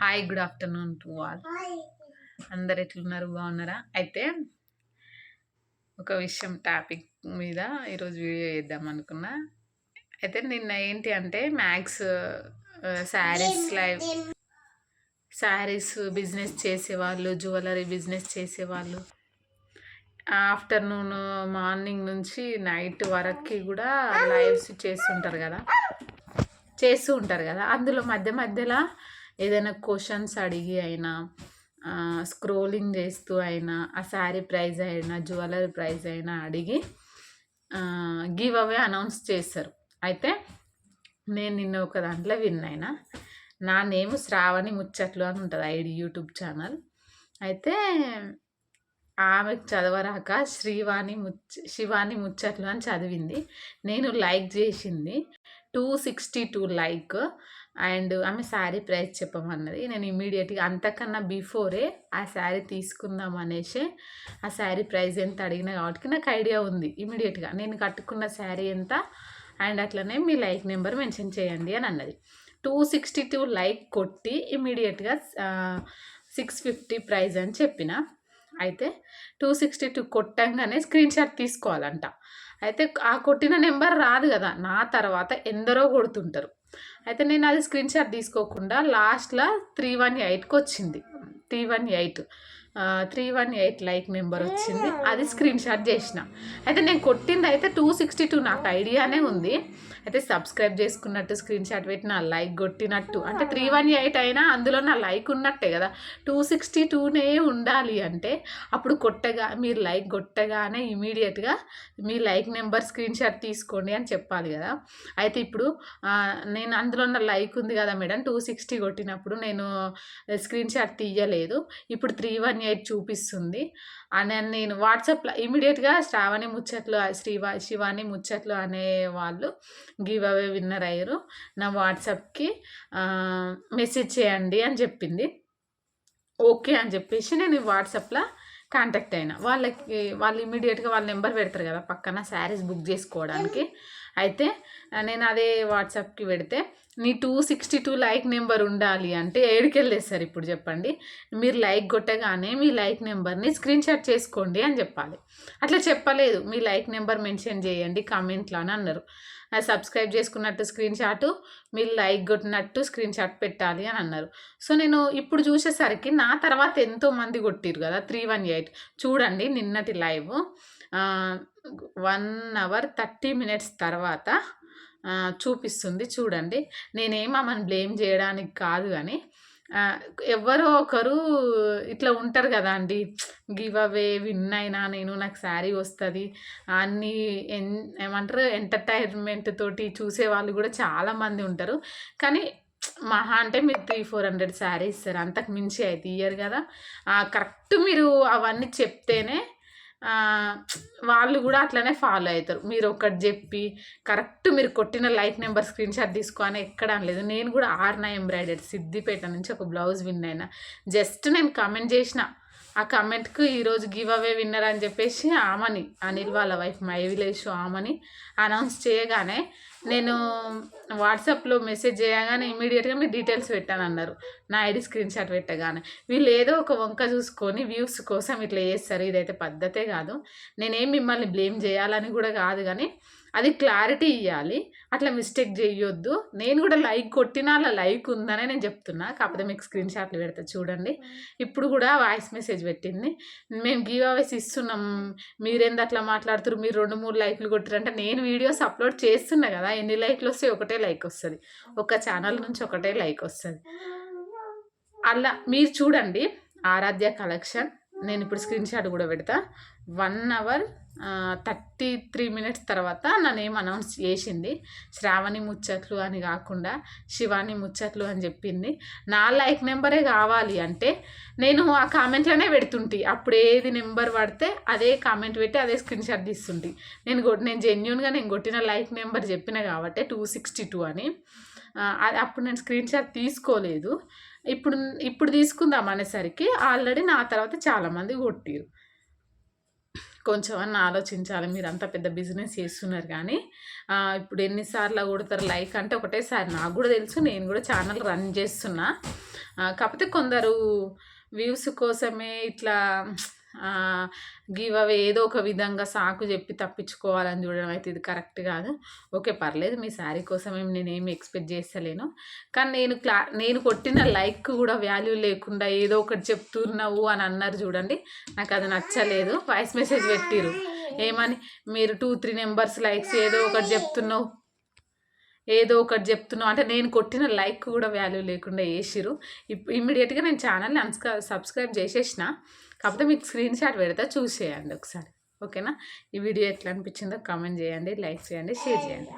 Hi good afternoon to all అందరు ఎట్లున్నారు? బాగున్నారా? అయితే ఒక విషయం టాపిక్ మీద ఈరోజు వీడియో చేద్దాం అనుకున్నా. అయితే నిన్న ఏంటి అంటే maths saris live saris business చేసేవాళ్ళు జ్యువెలరీ బిజినెస్ చేసేవాళ్ళు. ఆఫ్టర్నూన్ మార్నింగ్ నుంచి నైట్ వరకు కూడా లైవ్స్ చేస్తుంటారు కదా. చేస్తూ ఉంటారు కదా. అందులో మధ్య మధ్యలో ఏదైనా క్వశ్చన్స్ అడిగి అయినా స్క్రోలింగ్ చేస్తూ అయినా ఆ శారీ ప్రైజ్ అయినా జ్యువెలరీ ప్రైజ్ అయినా అడిగి గివ్ అవే అనౌన్స్ చేస్తారు. అయితే నేను నిన్న ఒక దాంట్లో విన్ అయినా. నా నేమ్ శ్రావణి ముచ్చట్లు అని ఉంటుంది ఐడి యూట్యూబ్ ఛానల్. అయితే ఆమెకు చదవరాక శ్రీవాణి ముచ్చ శివాని ముచ్చట్లు అని చదివింది. నేను లైక్ చేసింది. Two sixty two like. And ఆమె శారీ ప్రైస్ చెప్పమన్నది. నేను ఇమీడియట్గా అంతకన్నా బిఫోరే ఆ శారీ తీసుకుందాం అనేసి ఆ శారీ ప్రైస్ ఎంత అడిగినా కాబట్టి నాకు ఐడియా ఉంది ఇమీడియట్గా నేను కట్టుకున్న శారీ ఎంత అండ్ అట్లనే మీ లైక్ నెంబర్ మెన్షన్ చేయండి అని అన్నది. టూ సిక్స్టీ టూ లైక్ కొట్టి ఇమీడియట్గా సిక్స్ ఫిఫ్టీ ప్రైజ్ అని చెప్పిన. అయితే టూ సిక్స్టీ టూ కొట్టంగానే స్క్రీన్ షాట్ తీసుకోవాలంట. అయితే ఆ కొట్టిన నెంబర్ రాదు కదా నా తర్వాత ఎందరో కొడుతుంటారు. అయితే నేను అది స్క్రీన్ షాట్ తీసుకోకుండా లాస్ట్లో త్రీ వన్ ఎయిట్కి వచ్చింది three one eight three one eight like number వచ్చింది. అది స్క్రీన్ షాట్ చేసిన. అయితే నేను కొట్టింది అయితే టూ సిక్స్టీ టూ నాకు ఐడియానే ఉంది. అయితే సబ్స్క్రైబ్ చేసుకున్నట్టు స్క్రీన్ షాట్ పెట్టిన లైక్ కొట్టినట్టు. అంటే త్రీ వన్ ఎయిట్ అయినా అందులో నా లైక్ ఉన్నట్టే కదా. టూ సిక్స్టీ టూనే ఉండాలి అంటే అప్పుడు కొట్టగా మీరు లైక్ కొట్టగానే ఇమీడియట్గా మీ లైక్ నెంబర్ స్క్రీన్ షాట్ తీసుకోండి అని చెప్పాలి కదా. అయితే ఇప్పుడు నేను అందులో ఉన్న లైక్ ఉంది కదా మేడం టూ సిక్స్టీ కొట్టినప్పుడు నేను స్క్రీన్ షాట్ తీయలేదు. ఇప్పుడు త్రీ వన్ ఎయిట్ చూపిస్తుంది. అని నేను వాట్సాప్లో ఇమీడియట్గా శ్రావణి ముచ్చట్లు శ్రీవా శివాని ముచ్చట్లు అనే వాళ్ళు గివ్ అవే విన్నర్ అయ్యారు. నా వాట్సాప్కి మెసేజ్ చేయండి అని చెప్పింది. ఓకే అని చెప్పేసి నేను వాట్సాప్లో కాంటాక్ట్ అయినా. వాళ్ళకి వాళ్ళు ఇమీడియట్గా వాళ్ళ నెంబర్ పెడతారు కదా పక్కన శారీస్ బుక్ చేసుకోవడానికి. అయితే నేను అదే వాట్సాప్కి పెడితే నీ two sixty two like number ఉండాలి అంటే ఏడుకెళ్ళేస్తారు ఇప్పుడు చెప్పండి. మీరు లైక్ కొట్టగానే మీ లైక్ నెంబర్ని స్క్రీన్ షాట్ చేసుకోండి అని చెప్పాలి. అట్లా చెప్పలేదు. మీ లైక్ నెంబర్ మెన్షన్ చేయండి కామెంట్లో అని అన్నారు. సబ్స్క్రైబ్ చేసుకున్నట్టు స్క్రీన్ షాట్ మీరు లైక్ కొట్టినట్టు స్క్రీన్ షాట్ పెట్టాలి అని అన్నారు. సో నేను ఇప్పుడు చూసేసరికి నా తర్వాత ఎంతో మంది కొట్టిరు కదా త్రీ వన్ ఎయిట్. చూడండి నిన్నటి live. One hour thirty minutes తర్వాత చూపిస్తుంది చూడండి. నేనేం ఆమెను బ్లేమ్ చేయడానికి కాదు కానీ ఎవరో ఒకరు ఇట్లా ఉంటారు కదా అండి. గివ్ అవే విన్ అయినా నేను నాకు శారీ వస్తుంది. అన్నీ ఎన్ ఏమంటారు ఎంటర్టైన్మెంట్ తోటి చూసే వాళ్ళు కూడా చాలామంది ఉంటారు. కానీ మహా అంటే మీరు త్రీ ఫోర్ హండ్రెడ్ శారీ ఇస్తారు. అంతకు మించి అయితే ఇయ్యరు కదా. కరెక్ట్ మీరు అవన్నీ చెప్తేనే వాళ్ళు కూడా అట్లనే ఫాలో అవుతారు. మీరు ఒకటి చెప్పి కరెక్ట్ మీరు కొట్టిన లైక్ నెంబర్ స్క్రీన్ షాట్ తీసుకొని ఎక్కడ అనలేదు. నేను కూడా ఆర్నా ఎంబ్రాయిడరీ సిద్దిపేట నుంచి ఒక బ్లౌజ్ విన్ అయినా. జస్ట్ నేను కమెంట్ చేసిన. ఆ కమెంట్కు ఈరోజు గివ్ అవే విన్నర్ అని చెప్పేసి ఆమని అనిల్ వాళ్ళ wife my village Aamani announce చేయగానే నేను వాట్సాప్లో మెసేజ్ చేయగానే ఇమీడియట్గా మీ డీటెయిల్స్ పెట్టాను అన్నారు నా ఐడి స్క్రీన్ షాట్ పెట్టగానే. వీళ్ళు ఏదో ఒక వంక చూసుకొని వ్యూస్ కోసం ఇట్లా చేస్తారు. ఇదైతే పద్ధతే కాదు. నేనేం మిమ్మల్ని బ్లేమ్ చేయాలని కూడా కాదు కానీ అది క్లారిటీ ఇవ్వాలి అట్లా మిస్టేక్ చేయొద్దు నేను కూడా లైక్ కొట్టినా అలా లైక్ ఉందనే నేను చెప్తున్నా కాకపోతే మీకు స్క్రీన్ షాట్లు పెడతా చూడండి. ఇప్పుడు కూడా వాయిస్ మెసేజ్ పెట్టింది. మేము గివ్ అవేస్ ఇస్తున్నాం. మీరేంది అట్లా మాట్లాడుతున్నారు మీరు రెండు మూడు లైక్లు కొట్టారంటే నేను వీడియోస్ అప్లోడ్ చేస్తున్నా కదా ఎన్ని లైక్లు వస్తే ఒకటే లైక్ వస్తుంది. ఒక ఛానల్ నుంచి ఒకటే లైక్ వస్తుంది. అలా మీరు చూడండి. ఆరాధ్య కలెక్షన్. నేను ఇప్పుడు స్క్రీన్ షాట్ కూడా పెడతా. One hour thirty three minutes తర్వాత నా నేమ్ అనౌన్స్ చేసింది. శ్రావణి ముచ్చట్లు అని కాకుండా శివాని ముచ్చట్లు అని చెప్పింది. నా లైక్ నెంబరే కావాలి అంటే నేను ఆ కామెంట్లోనే పెడుతుంటి. అప్పుడు ఏది నెంబర్ పడితే అదే కామెంట్ పెట్టి అదే స్క్రీన్ షాట్ తీస్తుంటి. నేను నేను జెన్యున్గా నేను కొట్టిన లైక్ నెంబర్ చెప్పిన కాబట్టి టూ సిక్స్టీ టూ అని. అప్పుడు నేను స్క్రీన్ షాట్ తీసుకోలేదు. ఇప్పుడు ఇప్పుడు తీసుకుందాం అనేసరికి ఆల్రెడీ నా తర్వాత చాలామంది కొట్టిరు. కొంచెం అన్న ఆలోచించాలి మీరు అంత పెద్ద బిజినెస్ చేస్తున్నారు కానీ ఇప్పుడు ఎన్నిసార్లు కొడతారు లైక్ అంటే ఒకటేసారి నాకు కూడా తెలుసు నేను కూడా ఛానల్ రన్ చేస్తున్నా. కాకపోతే కొందరు వ్యూస్ కోసమే ఇట్లా గివ్ అవే ఏదో ఒక విధంగా సాకు చెప్పి తప్పించుకోవాలని చూడడం అయితే ఇది కరెక్ట్ కాదు. ఓకే పర్లేదు మీ శారీ కోసం ఏం నేనేమి ఎక్స్పెక్ట్ చేస్తలేను. కానీ నేను క్లా నేను కొట్టిన లైక్ కూడా వాల్యూ లేకుండా ఏదో ఒకటి చెప్తున్నావు అని అన్నారు చూడండి. నాకు అది నచ్చలేదు. వాయిస్ మెసేజ్ పెట్టిరు ఏమని మీరు టూ త్రీ నెంబర్స్ లైక్స్ ఏదో ఒకటి చెప్తున్నావు. ఏదో ఒకటి చెప్తున్నావు. అంటే నేను కొట్టిన లైక్ కూడా వాల్యూ లేకుండా వేసిరు ఇమ్మీడియట్గా నేను ఛానల్ని అన్స్కా సబ్స్క్రైబ్ చేసేసిన. కాకపోతే మీకు స్క్రీన్ షాట్ పెడతా చూసేయండి ఒకసారి. ఓకేనా? ఈ వీడియో ఎట్లా అనిపించిందో కామెంట్ చేయండి లైక్ చేయండి షేర్ చేయండి.